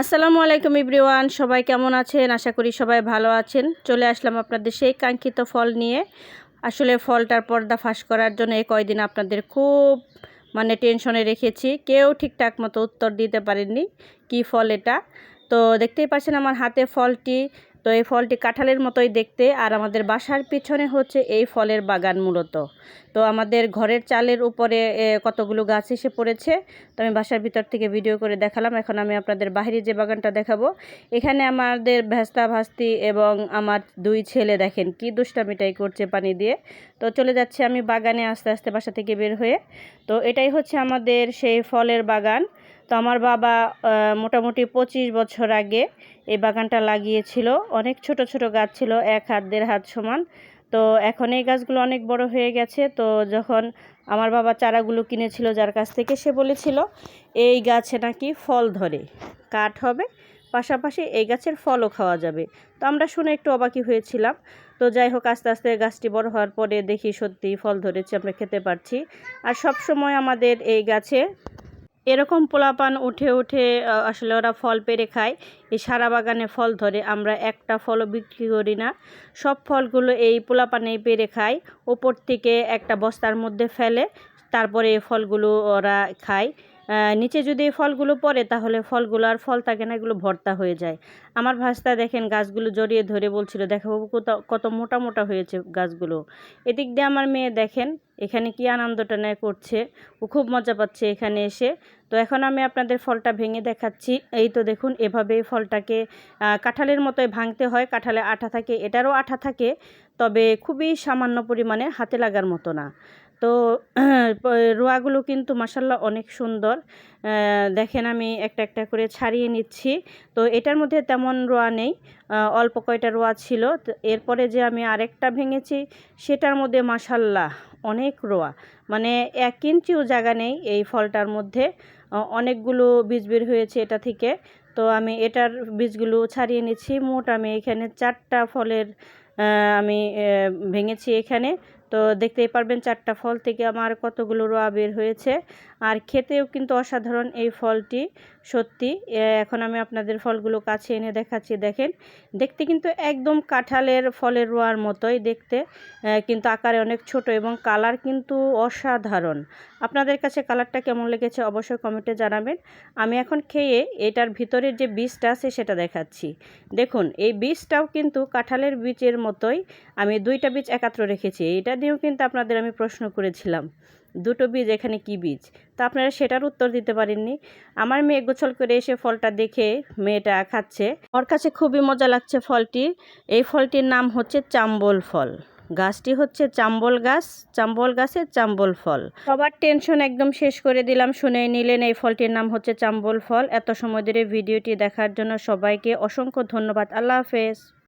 আসসালামু আলাইকুম ইব্রিওয়ান সবাই কেমন আছেন? আশা করি সবাই ভালো আছেন। চলে আসলাম আপনাদের সেই কাঙ্ক্ষিত ফল নিয়ে। আসলে ফলটার পর্দা ফাঁস করার জন্য এই কয়দিন আপনাদের খুব মানে টেনশনে রেখেছি। কেউ ঠিকঠাক মতো উত্তর দিতে পারেননি কি ফল এটা। তো দেখতেই পাচ্ছেন আমার হাতে ফলটি। তো এই ফলটি কাঁঠালের মতোই দেখতে, আর আমাদের বাসার পিছনে হচ্ছে এই ফলের বাগান মূলত। তো আমাদের ঘরের চালের উপরে কতগুলো গাছ এসে পড়েছে, তো আমি বাসার ভিতর থেকে ভিডিও করে দেখালাম। এখন আমি আপনাদের বাহিরে যে বাগানটা দেখাবো, এখানে আমাদের ভেস্তা ভাস্তি এবং আমার দুই ছেলে দেখেন কি দুষ্টামিটাই করছে পানি দিয়ে। তো চলে যাচ্ছে আমি বাগানে আস্তে আস্তে বাসা থেকে বের হয়ে। তো এটাই হচ্ছে আমাদের সেই ফলের বাগান। তো আমার বাবা মোটামুটি পঁচিশ বছর আগে এই বাগানটা লাগিয়েছিল। অনেক ছোট ছোট গাছ ছিল, এক হাত, দেড় হাত সমান। তো এখন এই গাছগুলো অনেক বড় হয়ে গেছে। তো যখন আমার বাবা চারাগুলো কিনেছিল যার কাছ থেকে, সে বলেছিল, এই গাছে নাকি ফল ধরে। কাঠ হবে, পাশাপাশি এই গাছের ফলও খাওয়া যাবে। তো আমরা শুনে একটু অবাকি হয়েছিলাম। তো যাই হোক, আস্তে আস্তে গাছটি বড় হওয়ার পরে দেখি সত্যি ফল ধরেছে, আমরা খেতে পারছি। আর সব সময় আমাদের এই গাছে এরকম পোলাপান উঠে উঠে আসলে ওরা ফল পেরে খায়। এই সারা বাগানে ফল ধরে, আমরা একটা ফলও বিক্রি করি না। সব ফলগুলো এই পোলাপানেই পেরে খায়। ওপর থেকে একটা বস্তার মধ্যে ফেলে, তারপরে এই ফলগুলো ওরা খায়। নিচে যদি এই ফলগুলো পড়ে, তাহলে ফলগুলো আর ফল থাকে না, এগুলো ভর্তা হয়ে যায়। আমার ভাস্তা দেখেন গাছগুলো জড়িয়ে ধরে বলছিল, দেখো কত কত মোটা মোটা হয়েছে গাছগুলো। এদিক দিয়ে আমার মেয়ে দেখেন, এখানে কি আনন্দটা নেয় করছে। ও খুব মজা পাচ্ছে এখানে এসে। তো এখন আমি আপনাদের ফলটা ভেঙে দেখাচ্ছি। এই তো দেখুন, এভাবে ফলটাকে কাঁঠালের মতোই ভাঙতে হয়। কাঁঠালে আঠা থাকে, এটারও আঠা থাকে, তবে খুবই সামান্য পরিমাণে হাতে লাগার মতো না। তো রোয়াগুলো কিন্তু মাসাল্লাহ অনেক সুন্দর। দেখেন আমি একটা একটা করে ছাড়িয়ে নিচ্ছি। তো এটার মধ্যে তেমন রোয়া নেই অল্প কয়টা রোয়া ছিল। এরপরে যে আমি আরেকটা ভেঙেছি, সেটার মধ্যে মাসাল্লাহ অনেক রোয়া। মানে এক ইঞ্চিও জায়গা নেই এই ফলটার মধ্যে। অনেকগুলো বীজ বের হয়েছে এটা থেকে। তো আমি এটার বীজগুলো ছাড়িয়ে নিচ্ছি। মোট আমি এখানে চারটা ফলের আমি ভেঙেছি এখানে। তো দেখতেই পারবেন চারটা ফল থেকে আমার কতগুলো রোয়া বের হয়েছে। আর খেতেও কিন্তু অসাধারণ এই ফলটি, সত্যি। এখন আমি আপনাদের ফলগুলো কাছে এনে দেখাচ্ছি, দেখেন। দেখতে কিন্তু একদম কাঁঠালের ফলের রোয়ার মতোই দেখতে। কিন্তু আকারে অনেক ছোট এবং কালার কিন্তু অসাধারণ। আপনাদের কাছে কালারটা কেমন লেগেছে অবশ্যই কমেন্টে জানাবেন। আমি এখন খেয়ে এটার ভিতরের যে বীজটা আছে সেটা দেখাচ্ছি। দেখুন, এই বীজটাও কিন্তু কাঁঠালের বীজের মতোই আমি দুইটা বীজ একাত্র রেখেছি। এটা দিয়েও কিন্তু আপনাদের আমি প্রশ্ন করেছিলাম, দুটো বীজ এখানে কি বীজ? তা আপনারা সেটার উত্তর দিতে পারেননি। আমার মেয়ে গোছল করে এসে ফলটা দেখে মেয়েটা খাচ্ছে। ওর কাছে খুবই মজা লাগছে ফলটি। এই ফলটির নাম হচ্ছে চাম্বল ফল। গাছটি হচ্ছে চাম্বল গাছ, চাম্বল গাছের চাম্বল ফল। সবার টেনশন একদম শেষ করে দিলাম শুনে নিলেন এই ফলটির নাম হচ্ছে চাম্বল ফল। এত সময় ধরে ভিডিওটি দেখার জন্য সবাইকে অসংখ্য ধন্যবাদ। আল্লাহ হাফেজ।